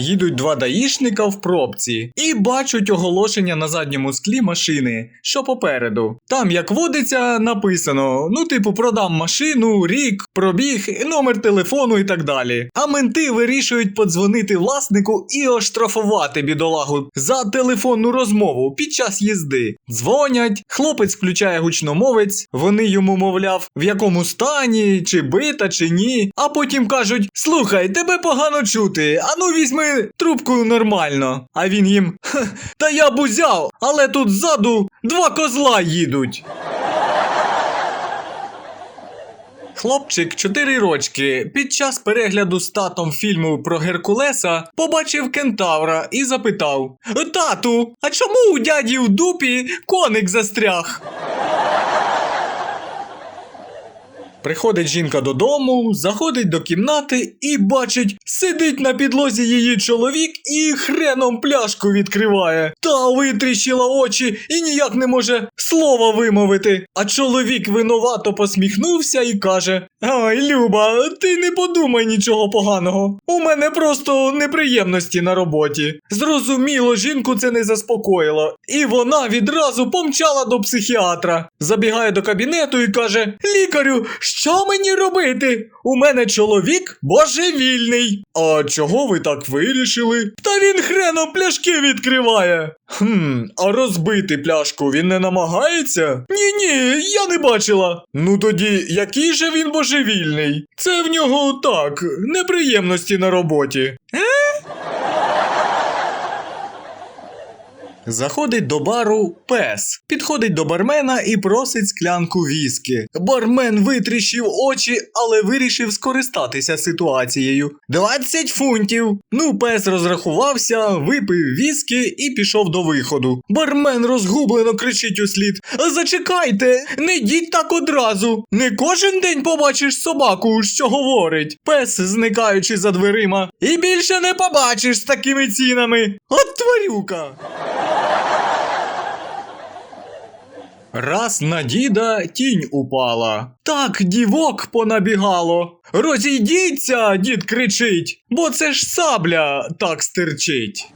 Їдуть два даїшника в пробці і бачать оголошення на задньому склі машини, що попереду. Там, як водиться, написано: ну, типу, продам машину, рік, пробіг, номер телефону і так далі. А менти вирішують подзвонити власнику і оштрафувати бідолагу за телефонну розмову під час їзди. Дзвонять, хлопець включає гучномовець, вони йому, мовляв, в якому стані, чи бита, чи ні. А потім кажуть: Слухай, тебе погано чути, ану візьми трубку нормально. А він їм: «Ха, Та я б узяв, але тут ззаду два козла їдуть. Хлопчик 4 рочки під час перегляду з татом фільму про Геркулеса побачив кентавра і запитав: Тату, а чому у дяді в дупі коник застряг? Приходить жінка додому, заходить до кімнати і бачить, сидить на підлозі її чоловік і хреном пляшку відкриває. Та витріщила очі і ніяк не може слова вимовити. А чоловік винувато посміхнувся і каже: Ой, Люба, ти не подумай нічого поганого. У мене просто неприємності на роботі. Зрозуміло, жінку це не заспокоїло, і вона відразу помчала до психіатра. Забігає до кабінету і каже: Лікарю, що мені робити? У мене чоловік божевільний. А чого ви так вирішили? Та він хреном пляшки відкриває. Хм, а розбити пляшку він не намагається? Ні, ні, я не бачила. Ну тоді, який же він божевільний? Це в нього так, неприємності на роботі. Заходить до бару пес, підходить до бармена і просить склянку віскі. Бармен витріщив очі, але вирішив скористатися ситуацією. 20 фунтів. Ну, пес розрахувався, випив віскі і пішов до виходу. Бармен розгублено кричить услід: Зачекайте, не йдіть так одразу. Не кожен день побачиш собаку, що говорить. Пес, зникаючи за дверима. І більше не побачиш з такими цінами. От тварюка. Раз на діда тінь упала. Так дівок понабігало. Розійдіться, дід кричить, бо це ж сабля так стирчить.